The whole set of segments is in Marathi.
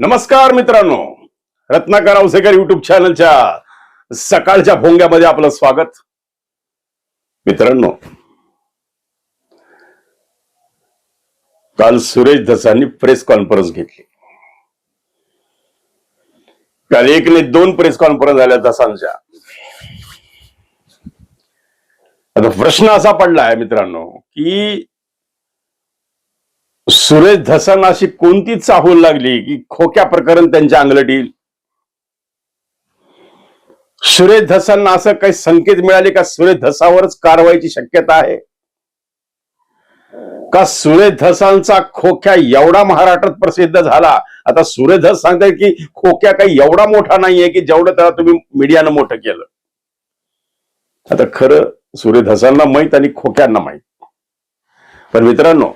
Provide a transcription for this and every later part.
नमस्कार मित्रांनो. रत्नाकर औसेकर युट्यूब चॅनलच्या सकाळच्या भोंग्यामध्ये आपलं स्वागत. मित्रांनो काल सुरेश धसांनी प्रेस कॉन्फरन्स घेतली. काल एक ने दोन प्रेस कॉन्फरन्स झाल्या धसांच्या. आता प्रश्न असा पडला आहे मित्रांनो की सुरेश धसांना अशी कोणती चाहूल लागली की खोक्या प्रकरण त्यांच्या अंगलट? येईल सुरेश धसांना असं काही संकेत मिळाले का सुरेश धसावरच कारवाईची शक्यता आहे? का सुरेश धसांचा खोक्या एवढा महाराष्ट्रात प्रसिद्ध झाला? आता सुरेश धस सांगताय की खोक्या काही एवढा मोठा नाहीये की जेवढं त्याला तुम्ही मीडियानं मोठं केलं. आता खरं सुरेश धसांना माहीत आणि खोक्यांना माहीत. पण मित्रांनो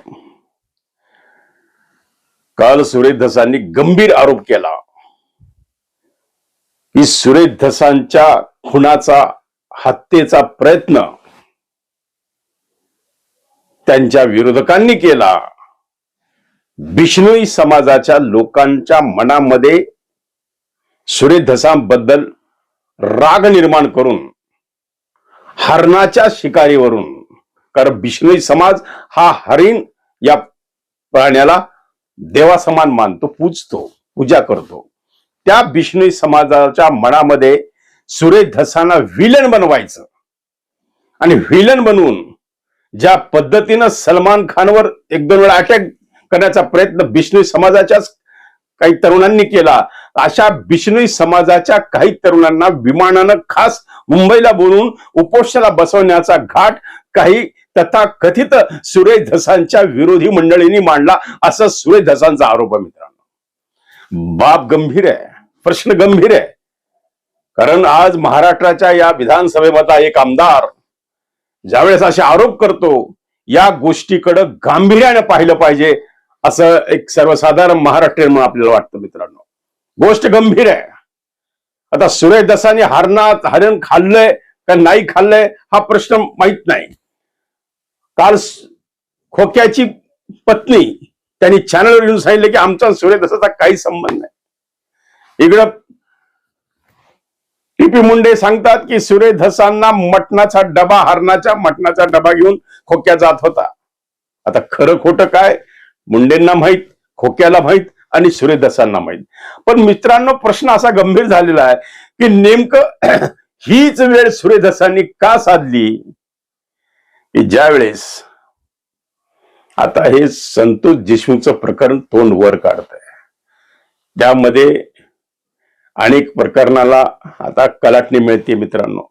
काल सुरेश धसांनी गंभीर आरोप केला. की सुरेश धसांच्या खुनाचा हत्येचा प्रयत्न त्यांच्या विरोधकांनी केला. बिष्णोई समाजाच्या लोकांच्या मनामध्ये सुरेश धसांबद्दल राग निर्माण करून हरणाच्या शिकारीवरून कारण बिष्णोई समाज हा हरिण या प्राण्याला देवासमान मानतो पूजतो पूजा करतो. त्या बिष्णू समाजाच्या मनामध्ये सुरेश धसांना विलन बनवायचं. आणि विलन बनवून ज्या पद्धतीनं सलमान खानवर एक दोन वेळा अटॅक करण्याचा प्रयत्न बिष्णू समाजाच्याच काही तरुणांनी केला अशा बिष्णू समाजाच्या काही तरुणांना विमानानं खास मुंबईला बोलून उपोषणाला बसवण्याचा घाट काही तथा कथित सुरेश धसांच्या विरोधी मंडळींनी मांडला असं सुरेश धसांचा आरोप आहे मित्रांनो. बाब गंभीर आहे प्रश्न गंभीर आहे. कारण आज महाराष्ट्राच्या या विधानसभेमधला एक आमदार ज्यावेळेस असे आरोप करतो या गोष्टीकडं गांभीर्याने पाहिलं पाहिजे असं एक सर्वसाधारण महाराष्ट्रीयन म्हणून आपल्याला वाटतं मित्रांनो. गोष्ट गंभीर आहे. आता सुरेश दसाने हरणात हरण खाल्लंय का नाही खाल्लंय हा प्रश्न माहीत नाही. काल खोक्याची पत्नी त्यांनी चॅनलवर येऊन सांगितलं की आमचा सूर्य दसाचा काही संबंध नाही. इकडं टीपी मुंडे सांगतात की सूर्य धसांना मटणाचा डबा हरणाच्या मटणाचा डबा घेऊन खोक्या जात होता. आता खरं खोटं काय? मुंडेंना माहीत खोक्याला माहीत आणि सूर्यदसांना माहीत. पण मित्रांनो प्रश्न असा गंभीर झालेला आहे की नेमकं हीच वेळ सूर्यदसांनी का साधली? की ज्यावेळेस आता हे संतोष देशमुखचं प्रकरण तोंड वर काढत आहे त्यामध्ये अनेक प्रकरणाला आता कलाटणी मिळते मित्रांनो.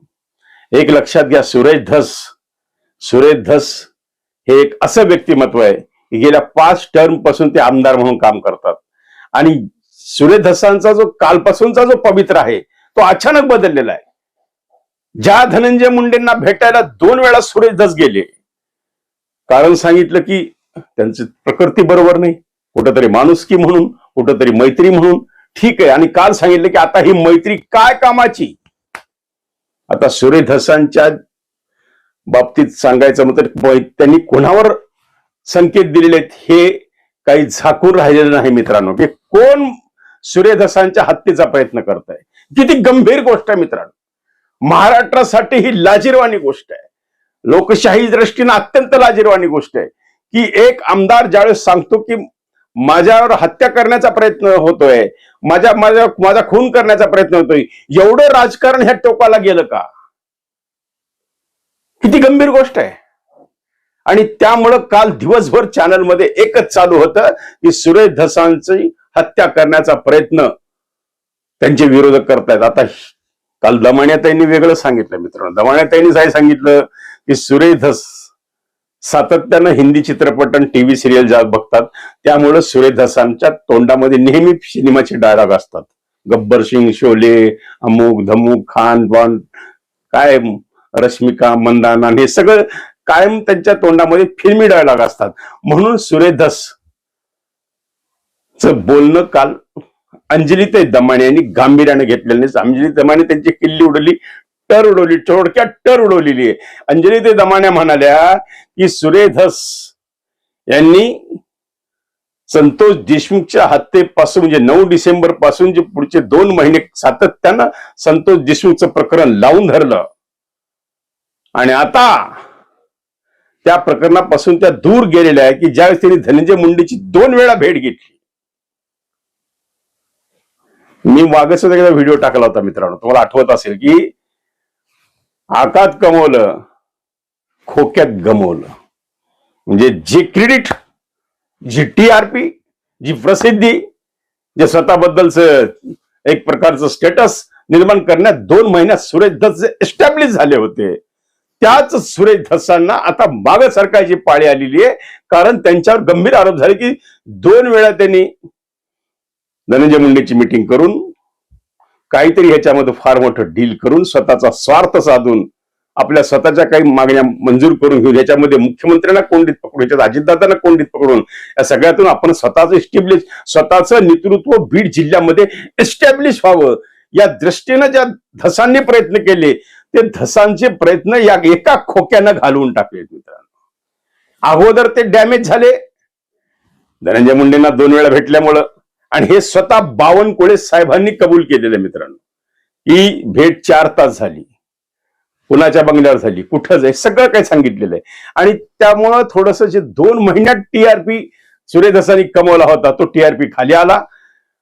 एक लक्षात घ्या सुरेश धस. सुरेश धस हे एक असं व्यक्तिमत्व आहे की गेल्या पाच टर्मपासून ते आमदार म्हणून काम करतात. आणि सुरेश धसांचा जो कालपासूनचा जो पवित्र आहे तो अचानक बदललेला आहे. ज्या धनंजय मुंडेंना भेटायला दोन वेळा सुरेश दस गेले कारण सांगितलं की त्यांची प्रकृती बरोबर नाही. कुठंतरी माणुसकी म्हणून कुठंतरी मैत्री म्हणून. ठीक आहे आणि काल सांगितलं की आता ही मैत्री काय कामाची? आता सुरेश धसांच्या बाबतीत सांगायचं म्हणजे त्यांनी कोणावर संकेत दिलेले आहेत हे काही झाकून राहिलेलं नाही मित्रांनो. की कोण सुरेश धसांच्या हत्येचा प्रयत्न करत आहे किती गंभीर गोष्ट आहे मित्रांनो. महाराष्ट्रासाठी ही लाजीरवाणी गोष्ट आहे. लोकशाही दृष्टीनं अत्यंत लाजीरवाणी गोष्ट आहे. की एक आमदार ज्यावेळेस सांगतो की माझ्यावर हत्या करण्याचा प्रयत्न होतोय माझ्या माझ्या माझा खून करण्याचा प्रयत्न होतोय एवढं राजकारण ह्या टोकाला गेलं का? किती गंभीर गोष्ट आहे. आणि त्यामुळं काल दिवसभर चॅनलमध्ये एकच चालू होतं की सुरेश धसांची हत्या करण्याचा प्रयत्न त्यांचे विरोधक करतायत. आता काल दमाण्याताईंनी वेगळं सांगितलं मित्रांनो. दमाण्याताईंनी काय सांगितलं की सुरेश धस सातत्यानं हिंदी चित्रपट आणि टीव्ही सिरियल ज्या बघतात त्यामुळं सुरेश धसांच्या तोंडामध्ये नेहमी सिनेमाचे डायलॉग असतात. गब्बर सिंग शोले अमुक धमुक खान बॉन काय रश्मिका मंदाना हे सगळं कायम त्यांच्या तोंडामध्ये फिल्मी डायलॉग असतात. म्हणून सुरेश धस बोलणं काल अंजलीताई दमाणे यांनी गांभीर्याने घेतलेलं नाही. अंजली दमाने त्यांची किल्ली उडवली टर उडवली थोडक्यात टर उडवलेली आहे. अंजलीताई दमाण्या म्हणाल्या की सुरेधस यांनी संतोष देशमुखच्या हत्येपासून म्हणजे नऊ डिसेंबरपासून जे पुढचे दोन महिने सातत्यानं संतोष देशमुखचं प्रकरण लावून धरलं. आणि आता त्या प्रकरणापासून त्या दूर गेलेल्या आहे की ज्यावेळेस त्यांनी धनंजय मुंडेची दोन वेळा भेट घेतली. मी मागच एकदा व्हिडिओ टाकला होता मित्रांनो. तुम्हाला आठवत असेल की आकात कमवलं खोक्यात गमवलं. म्हणजे जे क्रेडिट जी टी आर पी जी प्रसिद्धी जे स्वतःबद्दलच एक प्रकारचं स्टेटस निर्माण करण्यात दोन महिन्यात सुरेश धस एस्टॅब्लिश झाले होते त्याच सुरेश धसांना आता मागे सरकारची पाळी आलेली आहे कारण त्यांच्यावर गंभीर आरोप झाले की दोन वेळा त्यांनी धनंजय मुंडेची मिटिंग करून काहीतरी ह्याच्यामध्ये फार मोठं डील करून स्वतःचा स्वार्थ साधून आपल्या स्वतःच्या काही मागण्या मंजूर करून घेऊन ह्याच्यामध्ये मुख्यमंत्र्यांना कोंडीत पकडून ह्याच्यात अजितदादांना कोंडीत पकडून या सगळ्यातून आपण स्वतःचं इस्टॅब्लिश स्वतःचं नेतृत्व बीड जिल्ह्यामध्ये एस्टॅब्लिश व्हावं. या दृष्टीनं ज्या धसांनी प्रयत्न केले ते धसांचे प्रयत्न या एका खोक्यानं घालवून टाकले मित्रांनो. अगोदर ते डॅमेज झाले. धनंजय मुंडेंना दोन वेळा भेटल्यामुळं आणि हे स्वतः बावनकुळे साहेबांनी कबूल केलेलं मित्रांनो. ही भेट चार तास झाली. कुणाच्या बंगल्यावर झाली. कुठं जाईल सगळं काही सांगितलेलं आहे. आणि त्यामुळं थोडस जे दोन महिन्यात टीआरपी सूर्यदासांनी कमवला होता तो टीआरपी खाली आला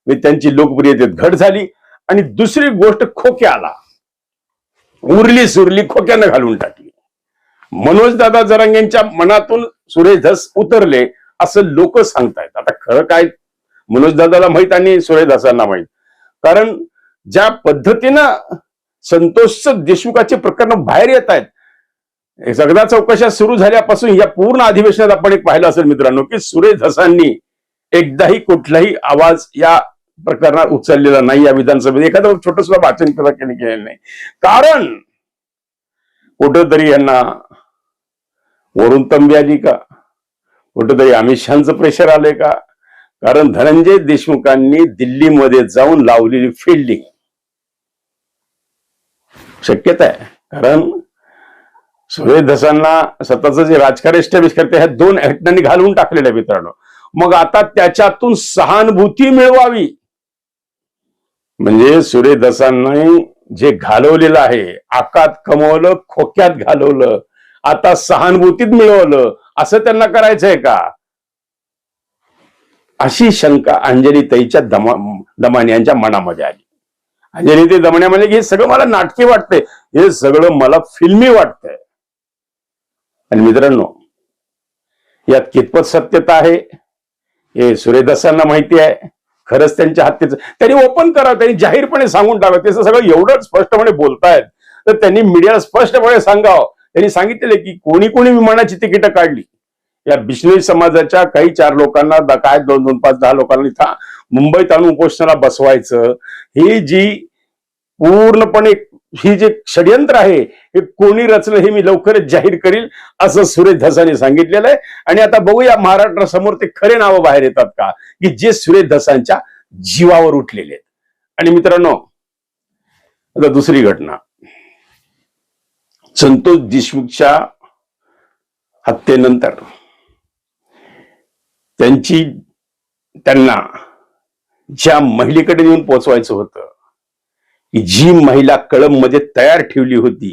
त्यांची लोकप्रियतेत घट झाली. आणि दुसरी गोष्ट खोक्या आला. उरली सुरली खोक्यानं घालून टाकली. मनोज दादा जरांग यांच्या मनातून सुरेश धस उतरले असं लोक सांगतायत. आता खरं काय दादाला माहीत आणि सुरेश धसांना माहीत. कारण ज्या पद्धतीनं संतोष देशमुखाचे प्रकरण बाहेर येत आहेत सगळ्या चौकशा सुरू झाल्यापासून या पूर्ण अधिवेशनात आपण एक पाहिलं असेल मित्रांनो की सुरेश धसांनी एकदाही कुठलाही आवाज या प्रकरणात उचललेला नाही या विधानसभेत. एखादं छोटं सुद्धा वाचन केलेलं नाही. कारण कुठंतरी यांना वरून तंबी आली का? कुठंतरी अमित शहाचं प्रेशर आलंय का? कारण धनंजय देशमुखांनी दिल्लीमध्ये जाऊन लावलेली फिल्डिंग शक्यता आहे. कारण सुरेश धसांना स्वतःचं जे राजकारण एस्टॅब्लिश करते ह्या दोन घटनांनी घालवून टाकलेल्या आहे मित्रांनो. मग आता त्याच्यातून सहानुभूती मिळवावी. म्हणजे सुरेश धसांनी जे घालवलेलं आहे आकात कमवलं खोक्यात घालवलं आता सहानुभूतीत मिळवलं असं त्यांना करायचंय का? अशी शंका अंजली ताईच्या दमा दमान्यांच्या मनामध्ये आली. अंजली ते दमण्या म्हणजे हे सगळं मला नाटकी वाटतंय. हे सगळं मला फिल्मी वाटतंय. आणि मित्रांनो यात कितपत सत्यता आहे हे सूर्यदासांना माहिती आहे. खरंच त्यांच्या हत्येचं त्यांनी ओपन करावं त्यांनी जाहीरपणे सांगून टाकावं त्याचं सगळं एवढं स्पष्टपणे बोलतायत. तर त्यांनी मीडियाला स्पष्टपणे सांगावं. त्यांनी सांगितलेलं की कोणी कोणी विमानाची तिकीटं काढली. या बिश्नोई समाजाच्या काही चार लोकांना काय दोन दोन पाच दहा लोकांना इथं मुंबईत आणून उपोषणाला बसवायचं. ही जी पूर्णपणे ही जे षडयंत्र आहे हे कोणी रचलं हे मी लवकरच जाहीर करील असं सुरेश धसाने सांगितलेलं आहे. आणि आता बघूया महाराष्ट्रासमोर ते खरे नावं बाहेर येतात का? की जे सुरेश धसांच्या जीवावर उठलेले आहेत. आणि मित्रांनो आता दुसरी घटना. संतोष देशमुखच्या हत्येनंतर त्यांची त्यांना ज्या महिलेकडे येऊन पोचवायचं होतं की जी महिला कळंबमध्ये तयार ठेवली होती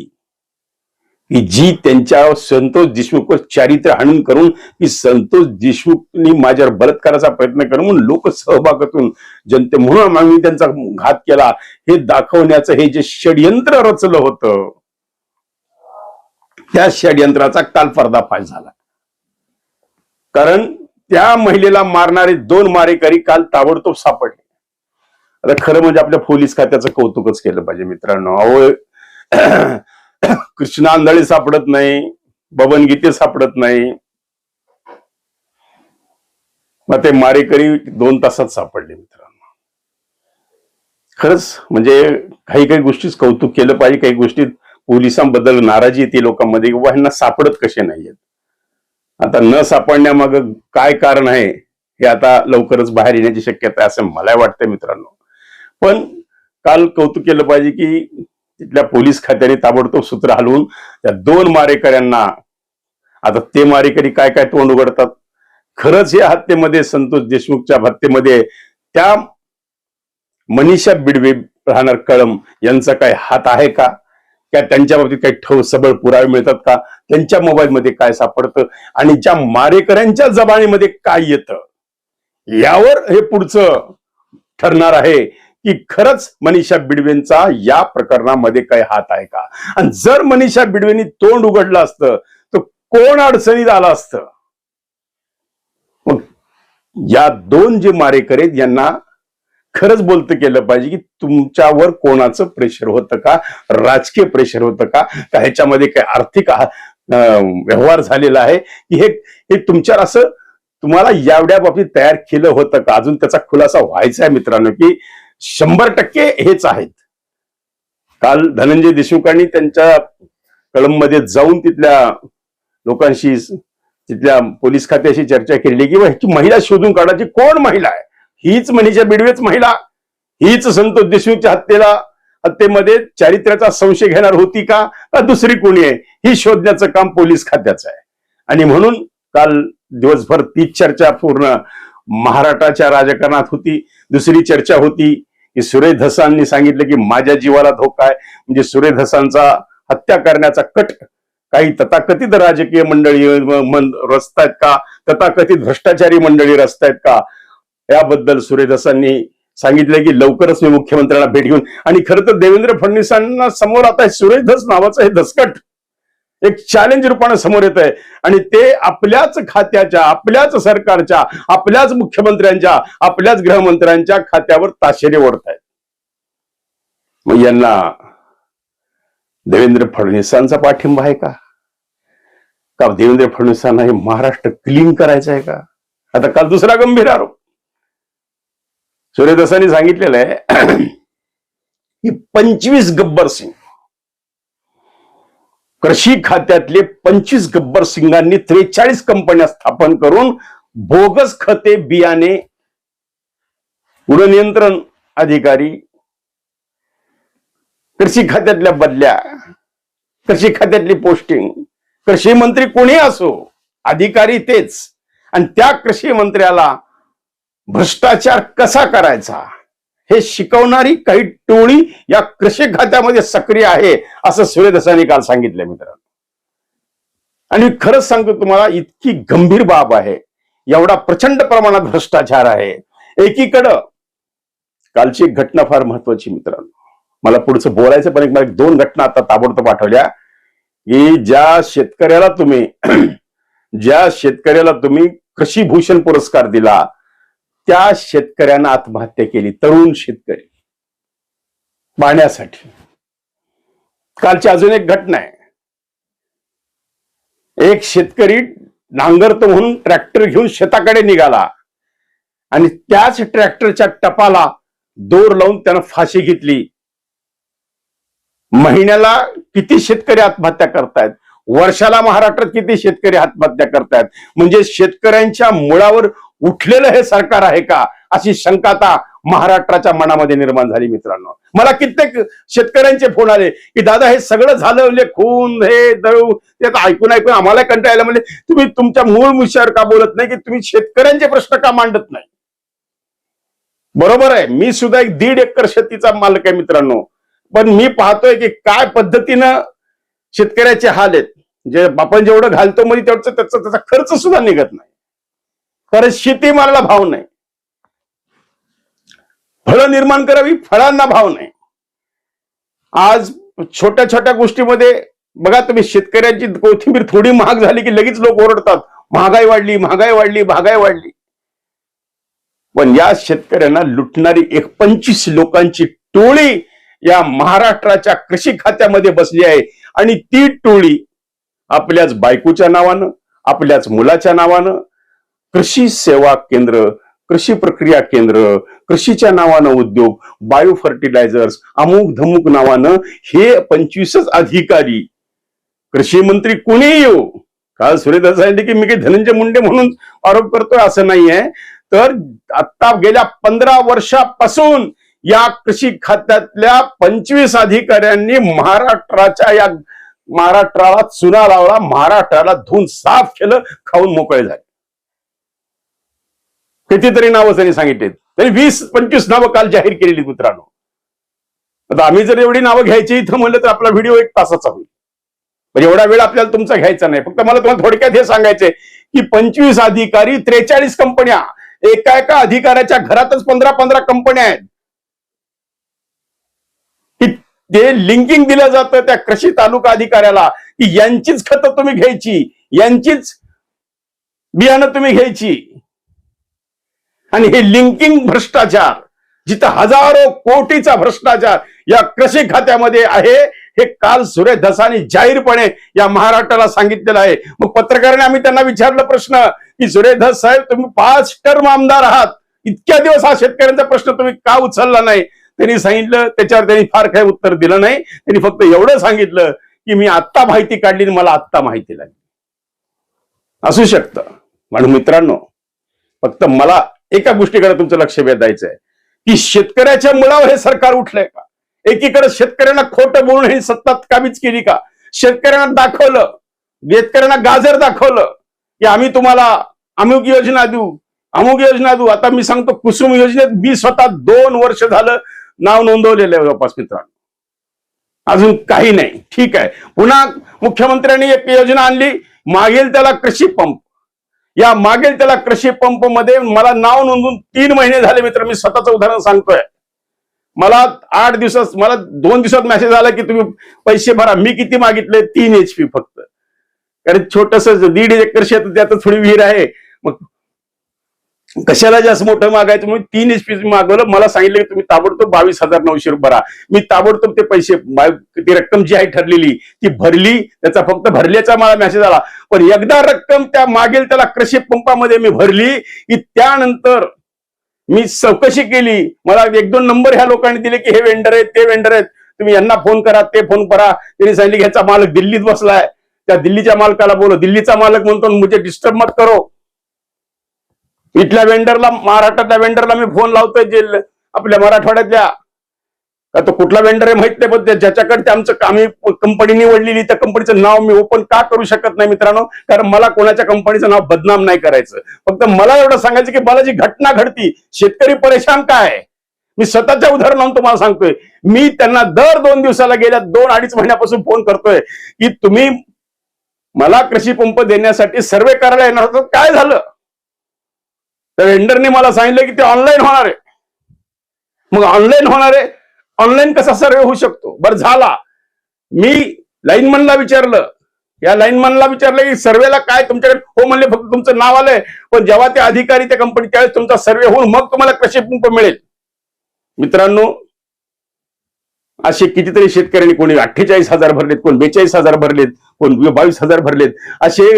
की जी त्यांच्या संतोष देशमुखवर चारित्र्य हाणून करून की संतोष देशमुखनी माझ्यावर बलात्काराचा प्रयत्न करून म्हणून लोक सहभागातून जनते म्हणून आम्ही त्यांचा घात केला. हे दाखवण्याचं हे जे षडयंत्र रचलं होतं त्या षडयंत्राचा काल पर्दाफाश झाला. कारण त्या महिलेला मारणारे दोन मारेकरी काल ताबडतोब सापडले. आता खरं म्हणजे आपल्या पोलीस खात्याचं कौतुकच केलं पाहिजे मित्रांनो. अहो कृष्णा आंधळी सापडत नाही बबन गीते सापडत नाही. मग ते मारेकरी दोन तासात सापडले मित्रांनो. खरंच म्हणजे काही काही गोष्टीच कौतुक केलं पाहिजे काही गोष्टीत पोलिसांबद्दल नाराजी येते लोकांमध्ये किंवा ह्यांना सापडत कसे नाहीयेत? आता न सापडण्यामाग काय कारण आहे हे आता लवकरच बाहेर येण्याची शक्यता आहे असं मला वाटतंय मित्रांनो. पण काल कौतुक केलं पाहिजे की तिथल्या पोलीस खात्याने ताबडतोब सूत्र हलवून त्या दोन मारेकऱ्यांना आता ते मारेकरी काय काय तोंड उघडतात? खरंच या हत्येमध्ये संतोष देशमुखच्या हत्येमध्ये त्या मनीषा बिडवे राहणार कळम यांचा काय हात आहे का? का त्यांच्या बाबतीत काही ठोस सबळ पुरावे मिळतात का? त्यांच्या मोबाईलमध्ये काय सापडतं? आणि ज्या मारेकऱ्यांच्या जबाणीमध्ये काय येतं? यावर हे पुढचं ठरणार आहे की खरंच मनीषा बिडवेंचा या प्रकरणामध्ये काही हात आहे का? आणि जर मनीषा बिडवेंनी तोंड उघडलं असतं तर कोण अडचणीत आलं असतं? मग या दोन जे मारेकरी आहेत यांना खरंच बोलतं केलं पाहिजे की तुमच्यावर कोणाचं प्रेशर होतं का? राजकीय प्रेशर होतं का? का ह्याच्यामध्ये काय आर्थिक व्यवहार झालेला आहे? की हे हे तुमच्यावर असं तुम्हाला यावड्या बाबतीत तयार केलं होतं का? अजून त्याचा खुलासा व्हायचा आहे मित्रांनो की शंभर टक्के हेच आहेत. काल धनंजय देशमुखांनी त्यांच्या कलममध्ये जाऊन तिथल्या लोकांशी तिथल्या पोलीस खात्याशी चर्चा केली की ह्याची महिला शोधून काढायची कोण महिला आहे? हीच मनीषा बिडवेच महिला हीच संतोष देशमुखच्या हत्येला हत्येमध्ये चारित्र्याचा संशय घेणार होती का? दुसरी कोणी आहे? ही शोधण्याचं काम पोलीस खात्याचं आहे. आणि म्हणून काल दिवसभर तीच चर्चा पूर्ण महाराष्ट्राच्या राजकारणात होती दुसरी चर्चा होती की सुरेश धसांनी सांगितलं की माझ्या जीवाला धोका आहे. म्हणजे सुरेश धसांचा हत्या करण्याचा कट काही तथाकथित राजकीय मंडळी म- रचतायत का? तथाकथित भ्रष्टाचारी मंडळी रचतायत का? याबद्दल सूर्यदासांनी सांगितलं की लवकरच मी मुख्यमंत्र्यांना भेट घेऊन आणि खरं तर देवेंद्र फडणवीसांना समोर आता सुरेश धस नावाचं हे धसकट एक चॅलेंज रूपाने समोर येत आहे आणि ते आपल्याच खात्याच्या आपल्याच सरकारच्या आपल्याच मुख्यमंत्र्यांच्या आपल्याच गृहमंत्र्यांच्या खात्यावर ताशेरे ओढत आहेत मग यांना देवेंद्र फडणवीसांचा पाठिंबा आहे का? का देवेंद्र फडणवीसांना हे महाराष्ट्र क्लीन करायचं आहे का? आता काल दुसरा गंभीर आरोप. सूर्यदासांनी सांगितलेलं आहे की पंचवीस गब्बर सिंग कृषी खात्यातले पंचवीस गब्बर सिंगांनी त्रेचाळीस कंपन्या स्थापन करून बोगस खते बियाणे नियंत्रण अधिकारी कृषी खात्यातल्या बदल्या कृषी खात्यातली पोस्टिंग कृषी मंत्री कोणी असो अधिकारी तेच. आणि त्या कृषी मंत्र्याला भ्रष्टाचार कसा करायचा? हे शिकवणारी काही टोळी या कृषी खात्यामध्ये सक्रिय आहे असं सूर्यदसांनी काल सांगितलं मित्रांनो. आणि खरंच सांगतो तुम्हाला इतकी गंभीर बाब आहे. एवढा प्रचंड प्रमाणात भ्रष्टाचार आहे. एकीकडं कालची एक घटना फार महत्वाची मित्रांनो. मला पुढचं बोलायचं पण एक मला दोन घटना आता ताबडतोब पाठवल्या की ज्या शेतकऱ्याला तुम्ही ज्या शेतकऱ्याला तुम्ही कृषी भूषण पुरस्कार दिला त्या शेतकऱ्यानं आत्महत्या केली तरुण शेतकरी. पाण्यासाठी. कालची अजून एक घटना आहे. एक शेतकरी नांगरतो म्हणून ट्रॅक्टर घेऊन शेताकडे निघाला आणि त्याच ट्रॅक्टरच्या टपाला दोर लावून त्यानं फाशी घेतली. महिन्याला किती शेतकरी आत्महत्या करतायत? वर्षाला महाराष्ट्रात किती शेतकरी आत्महत्या करतायत? म्हणजे शेतकऱ्यांच्या मुळावर उठलेलं हे सरकार आहे का? अशी शंका आता महाराष्ट्राच्या मनामध्ये निर्माण झाली मित्रांनो. मला कित्येक शेतकऱ्यांचे फोन आले की दादा हे सगळं झालं म्हणजे खून हे दळू ते ऐकून ऐकून आम्हाला कंटाळायला म्हणजे तुम्ही तुमच्या मूळ मुश्यावर का बोलत नाही की तुम्ही शेतकऱ्यांचे प्रश्न का मांडत नाही? बरोबर आहे. मी सुद्धा एक दीड एकर शेतीचा मालक आहे मित्रांनो. पण मी पाहतोय की काय पद्धतीनं शेतकऱ्याचे हाल आहेत. जे आपण जेवढं घालतो म्हणजे तेवढं त्याचा त्याचा खर्च सुद्धा निघत नाही. कारण शेतीमालाला भाव नाही. फळं निर्माण करावी फळांना भाव नाही. आज छोट्या छोट्या गोष्टीमध्ये बघा तुम्ही शेतकऱ्यांची कोथिंबीर थोडी महाग झाली की लगेच लोक ओरडतात. महागाई वाढली महागाई वाढली महागाई वाढली. पण या शेतकऱ्यांना लुटणारी एक पंचवीस लोकांची टोळी या महाराष्ट्राच्या कृषी खात्यामध्ये बसली आहे. आणि ती टोळी आपल्याच बायकोच्या नावानं आपल्याच मुलाच्या नावानं कृषी सेवा केंद्र कृषी प्रक्रिया केंद्र कृषीच्या नावानं उद्योग बायो फर्टिलायझर्स अमुक धमुक नावानं हे पंचवीसच अधिकारी. कृषी मंत्री कुणीही येऊ हो. काल सुरेश सांगितले की मी काही धनंजय मुंडे म्हणून आरोप करतोय असं नाहीये. तर आता गेल्या पंधरा वर्षापासून या कृषी खात्यातल्या पंचवीस अधिकाऱ्यांनी महाराष्ट्राच्या या महाराष्ट्राला चुना लावला महाराष्ट्राला धुवून साफ केलं खाऊन मोकळे झाले. कितीतरी नावं त्यांनी सांगितली तरी वीस पंचवीस नावं काल जाहीर केलेली मित्रांनो. आता आम्ही जर एवढी नावं घ्यायची इथं म्हणलं तर आपला व्हिडिओ एक तासाचा होईल. म्हणजे एवढा वेळ आपल्याला तुमचा घ्यायचा नाही. फक्त मला तुम्हाला थोडक्यात हे सांगायचंय की पंचवीस अधिकारी त्रेचाळीस कंपन्या एका एका अधिकाऱ्याच्या घरातच पंधरा पंधरा कंपन्या आहेत. ते लिंकिंग दिलं जातं त्या कृषी तालुका अधिकाऱ्याला की यांचीच खतं तुम्ही घ्यायची यांचीच बियाणं तुम्ही घ्यायची. आणि हे लिंकिंग भ्रष्टाचार जिथं हजारो कोटीचा भ्रष्टाचार या कृषी खात्यामध्ये आहे हे काल सुरेश धसानी जाहीरपणे या महाराष्ट्राला सांगितलेलं आहे. मग पत्रकाराने आम्ही त्यांना विचारलं प्रश्न की सुरेश धस साहेब तुम्ही पाच टर्म आमदार आहात. इतक्या दिवस हा शेतकऱ्यांचा प्रश्न तुम्ही का उचलला नाही? त्यांनी सांगितलं त्याच्यावर त्यांनी फार काही उत्तर दिलं नाही. त्यांनी फक्त एवढं सांगितलं की मी आत्ता माहिती काढली आणि मला आत्ता माहिती लागली. असू शकतं. म्हणून मित्रांनो फक्त मला एका गोष्टीकडे तुमचं लक्ष वेधायचं आहे की शेतकऱ्याच्या मुळावर हे सरकार उठलंय का? एकीकडे शेतकऱ्यांना खोटं बोलून ही सत्ता काबीज केली का? शेतकऱ्यांना दाखवलं शेतकऱ्यांना गाजर दाखवलं की आम्ही तुम्हाला अमुक योजना देऊ अमुक योजना देऊ. आता मी सांगतो कुसुम योजनेत मी स्वतः दोन वर्ष झालं नाव नोंदवलेलं आहे जवळपास मित्रांनो. अजून काही नाही. ठीक आहे. पुन्हा मुख्यमंत्र्यांनी एक योजना आणली. मागेल त्याला कृषी पंप. या मागेल त्याला कृषी पंपमध्ये मला नाव नोंदून तीन महिने झाले मित्र मी स्वतःचं उदाहरण सांगतोय. मला आठ दिवसात मला दोन दिवसात मेसेज आला की तुम्ही पैसे भरा. मी किती मागितले? तीन एच पी फक्त. कारण छोटस दीड एकर शेत त्यात थोडी विहीर आहे. मग कशाला जास्त मोठं मागायचं म्हणून तीन एच पी मागवलं. मला सांगितलं की तुम्ही ताबडतोब बावीस हजार नऊशे रुपये भरा. मी ताबडतोब ते पैसे ती रक्कम जी आहे ठरलेली ती भरली. त्याचा फक्त भरल्याचा मला मेसेज आला. पण एकदा रक्कम त्या मागेल त्याला कृषी पंपामध्ये मी भरली की त्यानंतर मी चौकशी केली. मला एक दोन नंबर ह्या लोकांनी दिले की हे वेंडर आहेत ते वेंडर आहेत. तुम्ही यांना फोन करा ते फोन करा. त्यांनी सांगितले की ह्याचा मालक दिल्लीत बसलाय. त्या दिल्लीच्या मालकाला बोलो दिल्लीचा मालक म्हणतो मुझे डिस्टर्ब मत करो. इथल्या वेंडरला महाराष्ट्रातल्या वेंडरला मी फोन लावतोय जे आपल्या मराठवाड्यातल्या. का तो कुठला वेंडर आहे माहीत नाही पण ज्याच्याकडे आमचं आम्ही कंपनी निवडलेली त्या कंपनीचं नाव मी ओपन का करू शकत नाही मित्रांनो? कारण मला कोणाच्या कंपनीचं नाव बदनाम नाही करायचं. फक्त मला एवढं सांगायचं की मला जी घटना घडती. शेतकरी परेशान काय? मी स्वतःच्या उदाहरणावरून तुम्हाला सांगतोय. मी त्यांना दर दोन दिवसाला गेल्या दोन अडीच महिन्यापासून फोन करतोय की तुम्ही मला कृषी पंप देण्यासाठी सर्वे करायला येणार होतं. काय झालं? तर वेंडरने मला सांगितलं की ते ऑनलाईन होणार आहे. मग ऑनलाईन होणार आहे. ऑनलाईन कसा सर्वे होऊ शकतो? बरं झाला. मी लाईनमनला विचारलं. या लाईनमनला विचारलं की सर्वेला काय तुमच्याकडे? हो म्हणले फक्त तुमचं नाव आलंय. पण जेव्हा ते अधिकारी त्या कंपनी त्यावेळेस तुमचा सर्वे होऊन मग तुम्हाला कृषी पंप मिळेल? मित्रांनो असे कितीतरी शेतकऱ्यांनी कोणी अठ्ठेचाळीस हजार भरलेत कोण बेचाळीस हजार भरलेत कोण बावीस हजार भरलेत. असे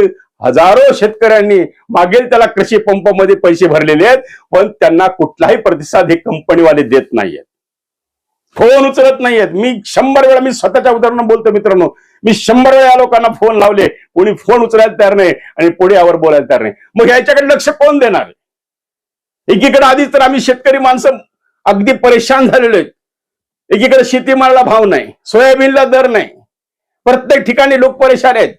हजारो शेतकऱ्यांनी मागेल त्याला कृषी पंपामध्ये पैसे भरलेले आहेत पण त्यांना कुठलाही प्रतिसाद हे कंपनीवाले देत नाहीयेत. फोन उचलत नाहीयेत. मी शंभर वेळा मी स्वतःच्या उदाहरण बोलतो मित्रांनो. मी शंभर वेळा या लोकांना फोन लावले. कोणी फोन उचलायला तयार नाही आणि पुढे यावर बोलायला तयार नाही. मग याच्याकडे लक्ष कोण देणार एकीकडे आधीच तर आम्ही शेतकरी माणसं अगदी परेशान झालेलो आहेत. एकीकडे शेतीमालाला भाव नाही. सोयाबीनला दर नाही. प्रत्येक ठिकाणी लोक परेशान आहेत.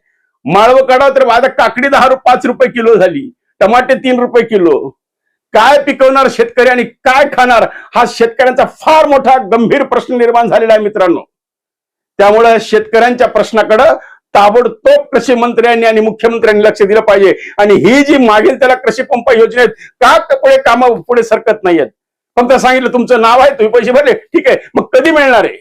माळव काढावं तर माझा काकडी दहा रुपये पाच रुपये किलो झाली. टमाटे तीन रुपये किलो. काय पिकवणार शेतकरी आणि काय खाणार? हा शेतकऱ्यांचा फार मोठा गंभीर प्रश्न निर्माण झालेला आहे मित्रांनो. त्यामुळे शेतकऱ्यांच्या प्रश्नाकडे ताबडतोब कृषी मंत्र्यांनी आणि मुख्यमंत्र्यांनी लक्ष दिलं पाहिजे. आणि ही जी मागील त्याला कृषी पंप योजनेत का पुढे कामं पुढे सरकत नाहीयेत. फक्त सांगितलं तुमचं नाव आहे तुम्ही पैसे भरले ठीक आहे मग कधी मिळणार आहे?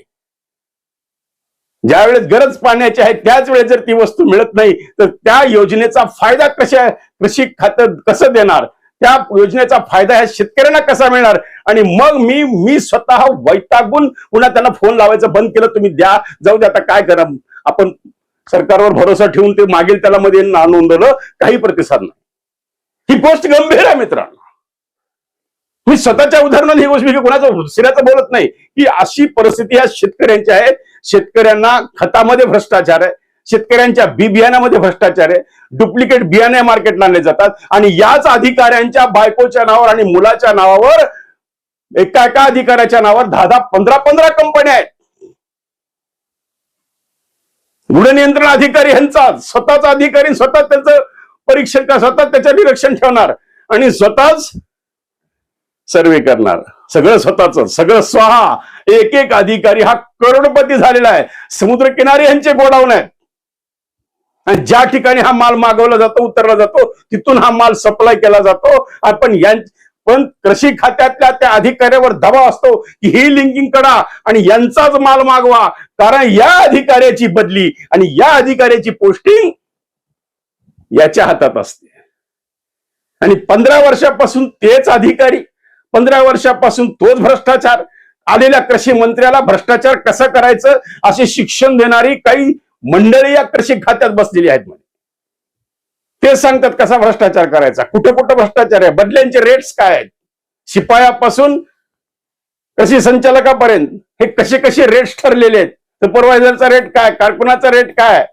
ज्या वेळेस गरज पाण्याची आहे त्याच वेळेस जर ती वस्तू मिळत नाही तर त्या योजनेचा फायदा कशा कृषी खातं कसं देणार? त्या योजनेचा फायदा ह्या शेतकऱ्यांना कसा मिळणार? आणि मग मी मी स्वतः वैतागून पुन्हा त्यांना फोन लावायचं बंद केलं तुम्ही द्या जाऊ दे आता काय करा? आपण सरकारवर भरोसा ठेवून ते मागील त्याला मध्ये नोंदवलं काही प्रतिसाद नाही. ही गोष्ट गंभीर आहे मित्रांनो. मी स्वतःच्या उदाहरणाने ही गोष्ट मी कोणाचं सिऱ्याचं बोलत नाही की अशी परिस्थिती या शेतकऱ्यांची आहे शेतकऱ्यांना खतामध्ये भ्रष्टाचार आहे. शेतकऱ्यांच्या बी बियाण्यामध्ये भ्रष्टाचार आहे. डुप्लिकेट बियाणे मार्केटला आणले जातात. आणि याच अधिकाऱ्यांच्या बायकोच्या नावावर आणि मुलाच्या नावावर एका एका अधिकाऱ्याच्या नावावर दहा दहा पंधरा पंधरा कंपन्या आहेत. गुणनियंत्रण अधिकारी यांचा स्वतःचा अधिकारी स्वतः त्यांचं परीक्षण का स्वतः त्याचं निरीक्षण ठेवणार. आणि स्वतःच सर्वे करणार. सगळं स्वतःच सगळं स्वहा. एक एक अधिकारी हा करोडपती झालेला आहे. समुद्रकिनारी यांचे गोडाऊन आहेत. आणि ज्या ठिकाणी हा माल मागवला जातो उतरला जातो तिथून हा माल सप्लाय केला जातो. आपण यां पण कृषी खात्यातल्या त्या अधिकाऱ्यावर दबाव असतो की ही लिंकिंग करा आणि यांचाच माल मागवा. कारण या अधिकाऱ्याची बदली आणि या अधिकाऱ्याची पोस्टिंग याच्या हातात असते. आणि पंधरा वर्षापासून तेच अधिकारी पंधरा वर्षापासून तोच भ्रष्टाचार आलेल्या कृषी मंत्र्याला भ्रष्टाचार कसं करायचं असे शिक्षण देणारी काही मंडळी या कृषी खात्यात बसलेली आहेत म्हणे. ते सांगतात कसा भ्रष्टाचार करायचा कुठं कुठं भ्रष्टाचार आहे बदल्यांचे रेट्स काय आहेत? शिपायापासून कृषी संचालकापर्यंत हे कसे कसे रेट्स ठरलेले आहेत? सुपरवायझरचा रेट काय कारकुनाचा रेट काय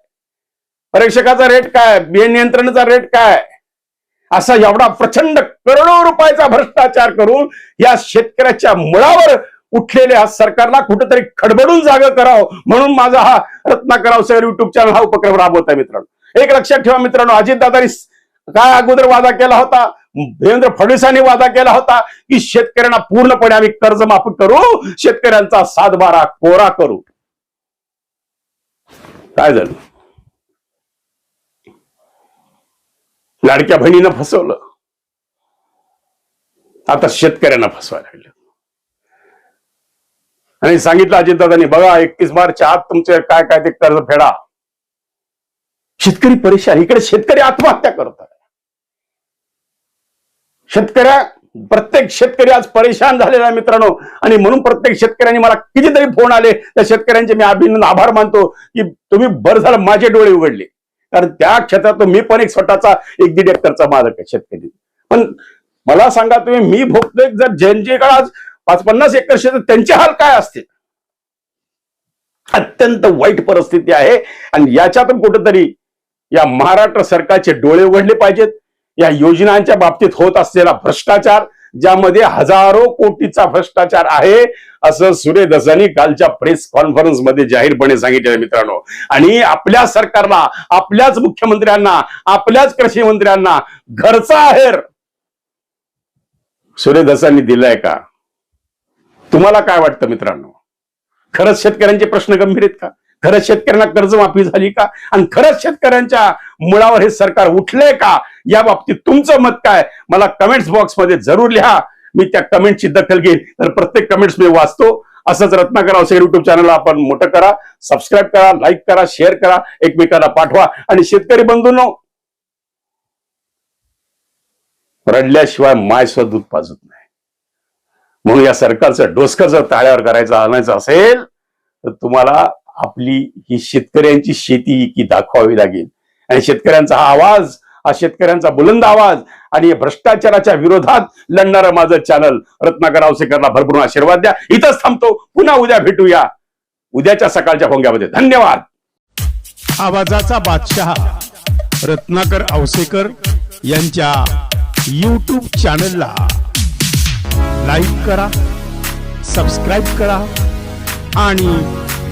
परीक्षकाचा रेट काय बिय नियंत्रणाचा रेट काय? असा एवढा प्रचंड करोडो रुपयाचा भ्रष्टाचार करून या शेतकऱ्याच्या मुळावर उठलेल्या सरकारला कुठेतरी खडबडून जागं करावं म्हणून माझा हा रत्नाकराव सर युट्यूब चॅनल हा उपक्रम राबवत आहे मित्रांनो. एक लक्षात ठेवा मित्रांनो अजितदादांनी काय अगोदर वादा केला होता? देवेंद्र फडणवीसांनी वादा केला होता की शेतकऱ्यांना पूर्णपणे आम्ही कर्जमाफी करू शेतकऱ्यांचा सातबारा कोरा करू. काय झालं? लाडक्या बहिणीनं फसवलं. आता शेतकऱ्यांना फसवायला लागलं. आणि सांगितलं अजितदादांनी बघा एकतीस मार्चच्या आत तुमचे काय काय ते कर्ज फेडा. शेतकरी परेशान इकडे शेतकरी आत्महत्या करतात शेतकऱ्या प्रत्येक शेतकरी आज परेशान झालेला आहे मित्रांनो. आणि म्हणून प्रत्येक शेतकऱ्यांनी मला कितीतरी फोन आले. त्या शेतकऱ्यांचे मी अभिनंदन आभार मानतो की तुम्ही बरं झालं माझे डोळे उघडले. कारण त्या क्षेत्रात मी पण एक स्वतःचा एक दीड एकरचा मालक आहे शेतकरी. पण मला सांगा तुम्ही मी भोगतोय जर ज्यांच्याकडे आज पाच पन्नास एकर शेत त्यांचे हाल काय असतील? अत्यंत वाईट परिस्थिती आहे. आणि याच्यातून कुठेतरी या महाराष्ट्र सरकारचे डोळे उघडले पाहिजेत. या योजनांच्या बाबतीत होत असलेला भ्रष्टाचार ज्यामध्ये हजारो कोटीचा भ्रष्टाचार आहे असं सूर्य दसानी कालच्या प्रेस कॉन्फरन्समध्ये जाहीरपणे सांगितलेलं मित्रांनो. आणि आपल्या सरकारला आपल्याच मुख्यमंत्र्यांना आपल्याच कृषी मंत्र्यांना घरचा आहेर. सूर्य दसानी दिलाय का? तुम्हाला काय वाटतं मित्रांनो? खरंच शेतकऱ्यांचे प्रश्न गंभीर आहेत का? खरंच शेतकऱ्यांना कर्जमाफी झाली का? आणि खरंच शेतकऱ्यांच्या मुळावर हे सरकार उठलंय का? या बाबतीत तुमचं मत काय? मला कमेंट्स बॉक्समध्ये जरूर लिहा. मी त्या कमेंटची दखल घेईन. तर प्रत्येक कमेंट्स मी वाचतो. असंच रत्नाकर अवसेकर युट्यूब चॅनलला आपण मोठं करा. सबस्क्राईब करा लाईक करा शेअर करा. एकमेकांना पाठवा. आणि शेतकरी बंधूंनो रडल्याशिवाय माय सुद्धा दूध पाजत नाही. म्हणून या सरकारचं डोसकं जर ताळ्यावर करायचं आणायचं असेल तर तुम्हाला आपली ही शेतकऱ्यांची शेती की दाखवावी लागेल. आणि शेतकऱ्यांचा हा आवाज हा शेतकऱ्यांचा बुलंद आवाज आणि भ्रष्टाचाराच्या विरोधात लढणारं माझं चॅनल रत्नाकर आवसेकरला भरपूर आशीर्वाद द्या. इथंच थांबतो. पुन्हा उद्या भेटूया. उद्याच्या सकाळच्या भोंग्यामध्ये धन्यवाद. आवाजाचा बादशहा रत्नाकर आवसेकर यांच्या यूट्यूब चॅनलला लाईक करा सबस्क्राईब करा आणि